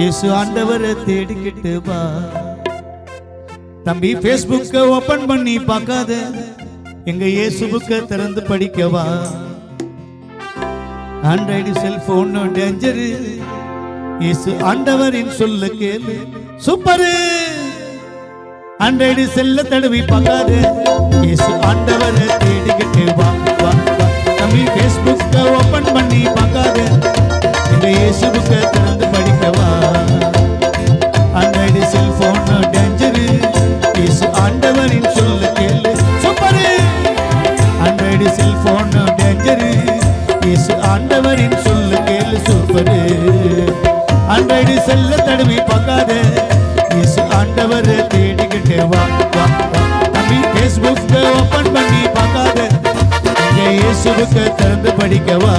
இயேசு ஆண்டவரை தேடிக்கிட்டு வா. தம்பி ஃபேஸ்புக்கை ஓபன் பண்ணி பார்க்காத. எங்க இயேசுபுக்கை திறந்து படிக்கவா ஆண்ட்ராய்டு செல்போன் டேஞ்சரு இயேசு ஆண்டவரின் சொல்ல கேளு. சூப்பரு ஆண்ட்ராய்டு செல்ல தடவி பார்க்காத. இயேசு ஆண்டவரை தேடிக்கிட்டு வா வா தம்பி ஃபேஸ்புக்கை ஓபன் பண்ணி பார்க்காத. ஆண்டவரின் சொல்ல கேளு சூப்பரு அன்றடி செல்ல தடவி பார்க்காத இயேசு ஆண்டவர் தேடிக்கிட்டே வா வா தம்பி ஃபேஸ்புக் ஓபன் பண்ணி பார்க்காத. இங்க இயேசுவுக்கு திறந்து படிக்கவா?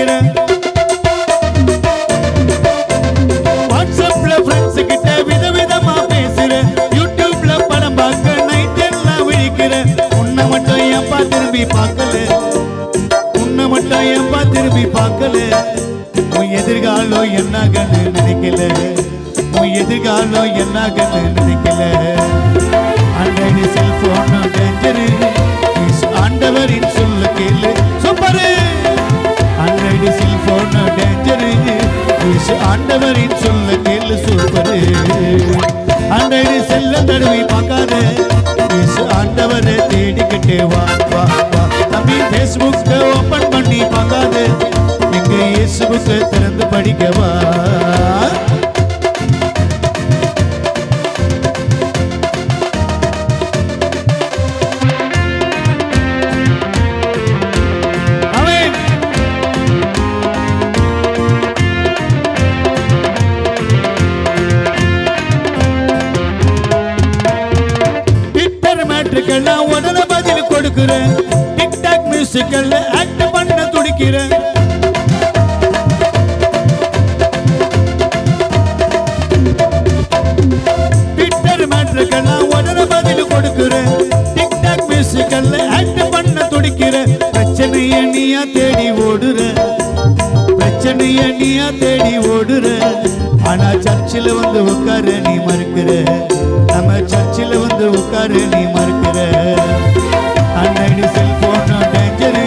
எல்லாம் வாட்ஸ்அப்ல ஃப்ரெண்ட்ஸ் கிட்ட விதவிதமா பேசுறேன். யூடியூப்ல படம் பார்க்க நைட் எல்லாம் விழிக்கிறேன். உன்னை மட்டும் ஏன்பா திரும்பி பார்க்கல? உன்னை மட்டும் ஏன்பா திரும்பி பார்க்கல? உன் எதிர்காலம் கண்ணு நினைக்கல. உன் எதிர்காலம் கண்ணு நினைக்கல. இயேசு ஆண்டவரின் சொல்ல கேளு சூப்பரு ஆண்ட்ராய்டு செல்ல தடவி பார்க்காத. இயேசு ஆண்டவரை தேடிக்கிட்டே வா வா வா. தம்பி ஃபேஸ்புக்கை ஓப்பன் பண்ணி பார்க்காத. எங்க இயேசுக்கு திறந்து படிக்கவா? நான் மேட்ருக்கெல்லாம் உடனே பதில் கொடுக்கிறேன். டிக்டாக் மியூசிக்கல்ல ஆக்ட் பண்ண துடிக்கிறேன். ட்விட்டர் நான் உடனே பதில் கொடுக்கிறேன். டிக்டாக் மியூசிக்கல்ல ஆக்ட் பண்ண துடிக்கிறேன். பிரச்சனைய நீயா தேடி ஓடுற பிரச்சனைய நீயா தேடி ஓடுற ஆனா சர்ச்சில் வந்து உட்கார நீ மறுக்கிற நம்ம சர்ச்சில் வந்து உட்காரு நீ மறுக்கிற. அன்னைடு செல்போன் டேஞ்சரு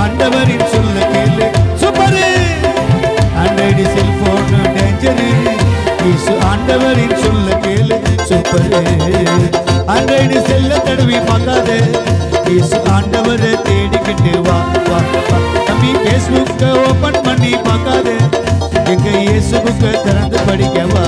ஆண்டவரின் சொல்ல கேளு. சூப்பரு! அன்னைடு செல்போன் டேஞ்சரு இயேசு ஆண்டவரின் சொல்ல கேளு. சூப்பரு! அன்னைடு செல்ல தடவி பார்க்காத. இயேசு ஆண்டவரை தேடிக்கிட்டு வா வா தம்பி ஃபேஸ்புக்கை ஓப்பன் பண்ணி பார்க்காத. எங்க இயேசுக்கு திறந்து படிக்கவா?